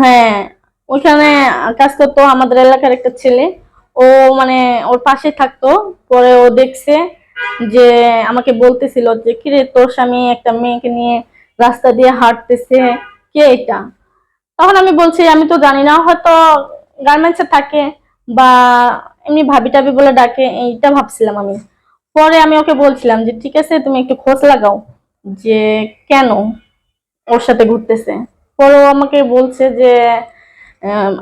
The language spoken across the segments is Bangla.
হ্যাঁ ওইখানে কাজ করতো আমাদের এলাকার একটা ছেলে। ও মানে ওর পাশে থাকতো, পরে ও দেখছে যে আমাকে বলতেছিল যে, কিরে, তোর স্বামী একটা মেয়েকে নিয়ে রাস্তা দিয়ে হাঁটতেছে, কে এটা? তখন আমি বলছি, আমি তো জানি না, হয়তো গার্মেন্টসে থাকে বা এমনি ভাবি টাবি বলে ডাকে, এইটা ভাবছিলাম আমি। পরে আমি ওকে বলছিলাম যে, ঠিক আছে, তুমি একটু খোঁজ লাগাও যে কেন ওর সাথে ঘুরতেছে? পরে ও আমাকে বলছে যে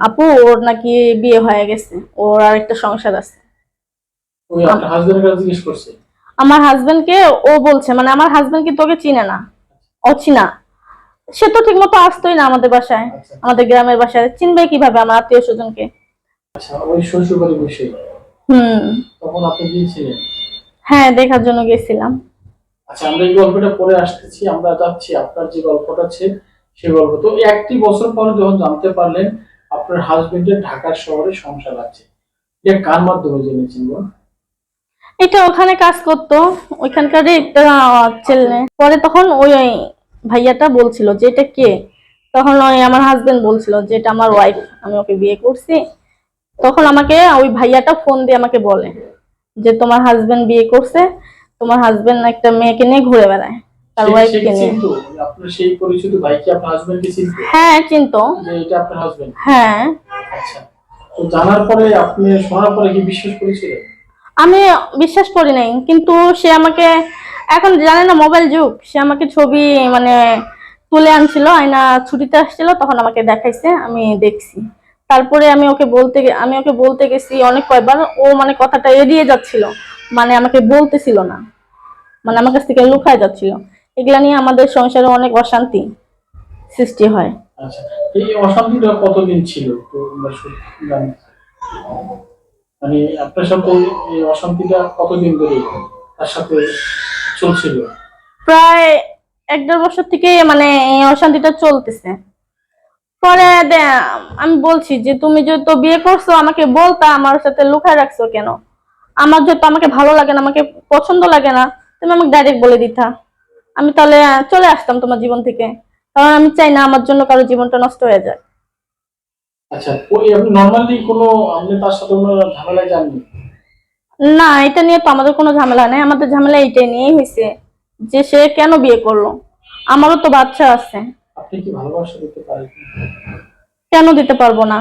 আপু ওর নাকি বিয়ে হয়ে গেছে ওর আর একটা সংসার আছে। আমার হাজবেন্ডকে ও বলছে মানে আমার হাজবেন্ড কি তোকে চিনে না অচিনা। সে তো ঠিক মতো আসতোই না আমাদের বাসায় আচ্ছা। আমাদের গ্রামের বাসায় চিনবে কীভাবে আমার আত্মীয় স্বজনকে আচ্ছা হুম। তখন আপনি গিয়েছিলেন হ্যাঁ দেখার জন্য গেছিলাম। আচ্ছা আমরা এই গল্পটা পরে আসতেছি আমরা যাচ্ছি আপনার যে গল্পটা আছে সেই গল্প তো একটি বছর পরে যখন জানতে পারলেন আপনার হাজবেন্ডের ঢাকার শহরে সংসার আছে এটা কার মাধ্যমে জেনেছেন বোন এটা ওখানে কাজ করতো, ওইখানকার একটা ছেলে। পরে তখন ওই ভাইয়াটা বলছিল যে এটা কে? তখন ওই আমার হাজবেন্ড বলছিল যে এটা আমার ওয়াইফ আমি ওকে বিয়ে করছি। তখন আমাকে ওই ভাইয়াটা ফোন দিয়ে আমাকে বলে যে তোমার হাজবেন্ড বিয়ে করছে, তোমার হাজবেন্ড একটা মেয়েকে নিয়ে ঘুরে বেড়ায়। তার ওয়াইফকে নিয়ে? আপনার সেই পরিচিত ভাই কি আপনার হাজবেন্ডকে চিনতো? হ্যাঁ চিনতো। যে এটা আপনার হাজবেন্ড হ্যাঁ। আচ্ছা। তো জানার পরে আপনি শোনার পরে কি বিশ্বাস করেছিলেন? আমি বিশ্বাস করি নাই কিন্তু সে আমাকে এখন জানে না মোবাইল যুগ সে আমাকে ছবি মানে তুলে আনছিল আয়না ছুটিতে আসছিল তখন আমাকে দেখাইছে আমি দেখছি। তারপরে আমি ওকে বলতে আমি ওকে বলতে গেছি অনেক কয়বার ও মানে কথাটা এড়িয়ে যাচ্ছিল মানে আমাকে বলতেছিল না মানে আমার কাছ থেকে লুকায় যাচ্ছিল। এগুলা নিয়ে আমাদের সংসারে অনেক অশান্তি সৃষ্টি হয়। আচ্ছা এই অশান্তিটা কতদিন ছিল? মানে আপনার সাথে এই অশান্তিটা কতদিন ধরে তার সাথে চলছিল? প্রায় এক দেড় বছর থেকে মানে এই অশান্তিটা চলতেছে। পরে আমি বলছি যে তুমি যেহেতু বিয়ে করছ আমাকে বলতা আমার সাথে লুকায় রাখছো কেন? আমার যেহেতু আমাকে ভালো লাগে না আমাকে পছন্দ লাগে না তুমি আমাকে ডাইরেক্ট বলে দিতা। আমি তাহলে চলে আসতাম তোমার জীবন থেকে। কারণ আমি চাই না আমার জন্য কারও জীবনটা নষ্ট হয়ে যায়। আচ্ছা ওই আপনি নর্মালি কোনো আপনি তার সাথে কোনো ঝামেলায় যাননি? না এটা নিয়ে তো আমাদের কোনো ঝামেলা নেই। আমাদের ঝামেলা এইটাই নিয়েই হয়েছে যে সে কেন বিয়ে করল। আমারও তো বাচ্চা আছে। আপনি কি ভালোবাসা দিতে পারেন? কেন দিতে পারব না?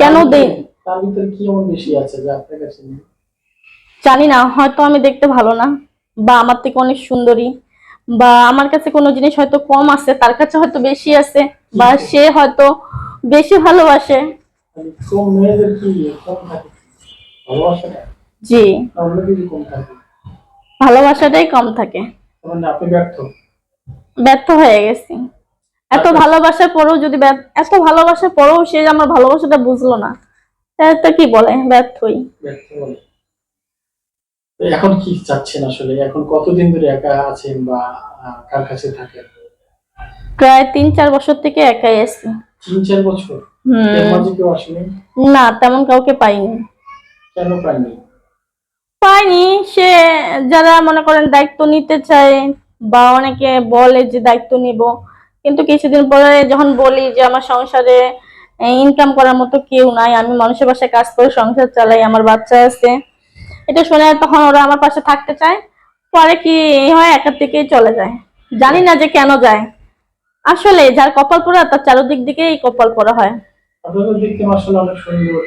কেন দেই? তার ভিতরে কি এমন বেশি আছে যে আপনার কাছে জানি না হয়তো আমি দেখতে ভালো না। বা আমার থেকে অনেক সুন্দরী বা আমার কাছে কোনো জিনিস হয়তো কম আছে তার কাছে হয়তো বেশি আছে বা সে হয়তো বেশি ভালোবাসে। জি। ভালোবাসাটাই কম থাকে। মানে ব্যর্থ? হয়ে গেছি। এত আচ্ছা। ভালোবাসার পরেও যদি এত ভালোবাসার পরেও সে আমার ভালোবাসাটা বুঝলো না তাহলে তো কি বলে? ব্যর্থই। এখন কি চাচ্ছেন আসলে? এখন কতদিন ধরে একা আছেন বা কার কাছে থাকেন? প্রায় তিন চার বছর থেকে একাই আছি। তিন চার বছর? মাঝে কেউ আসেনি? না তেমন কাউকে পাইনি। কেন পাননি পাইনি সে যারা মনে করেন দায়িত্ব নিতে চায় বা অনেকে বলে যে দায়িত্ব নিব কিন্তু কিছুদিন পরে যখন বলি যে আমার সংসারে ইনকাম করার মতো কেউ নাই আমি মানুষের বাসায় কাজ করে সংসার চালাই আমার বাচ্চা আছে এটা শুনে তখন ওরা আমার পাশে থাকতে চায়। পরে কি হয় একার থেকেই চলে যায়। জানি না যে কেন যায়। আসলে যার কপাল পড়া তার চারদিক দিকেই কপাল পড়া হয়। সুন্দর।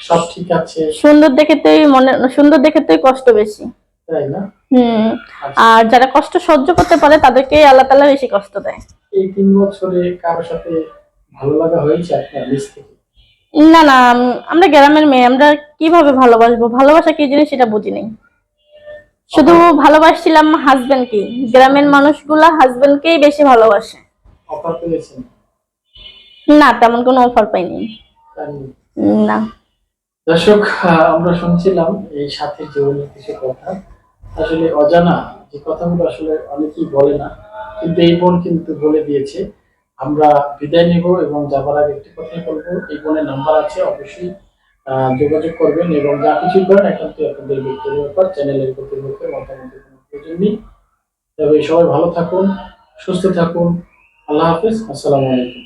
সব ঠিক আছে। সুন্দর দেখেতেই মনে সুন্দর দেখেতেই কষ্ট বেশি। তাই না? হুম। আচ্ছা, আর যারা কষ্ট সহ্য করতে পারে তাদেরকে আল্লাহ তালা বেশি কষ্ট দেয়। এই তিন বছরে কারোর সাথে ভালো লাগা হয়েছে আপনার নিজ থেকে? না না আমরা গ্রামের মেয়ে আমরা কীভাবে ভালোবাসবো? ভালোবাসা কি জিনিস সেটা বুঝি নেই। শুধু ভালোবাসছিলাম হাজবেন্ডকে গ্রামের মানুষগুলা হাজবেন্ডকেই বেশি ভালোবাসে। না তেমন কোনো অফার পাইনি। না। দর্শক আমরা শুনছিলাম এই সাথে জীবনের কিছু কথা। আসলে অজানা যে কথাগুলো আসলে অনেকেই বলে না কিন্তু এই বোন কিন্তু বলে দিয়েছে আমরা বিদায় নেব এবং যাবার আগে একটি কথাই বলব। এই ফোনের নাম্বার আছে, অবশ্যই যোগাযোগ করবেন এবং যা কিছু করেন একান্তই আপনাদের ব্যক্তিগত ব্যাপার চ্যানেলের কর্তৃপক্ষের মতামতের কোনো প্রয়োজন নেই। তবে সবাই ভালো থাকুন, সুস্থ থাকুন। আল্লাহ হাফিজ, আসসালামু আলাইকুম।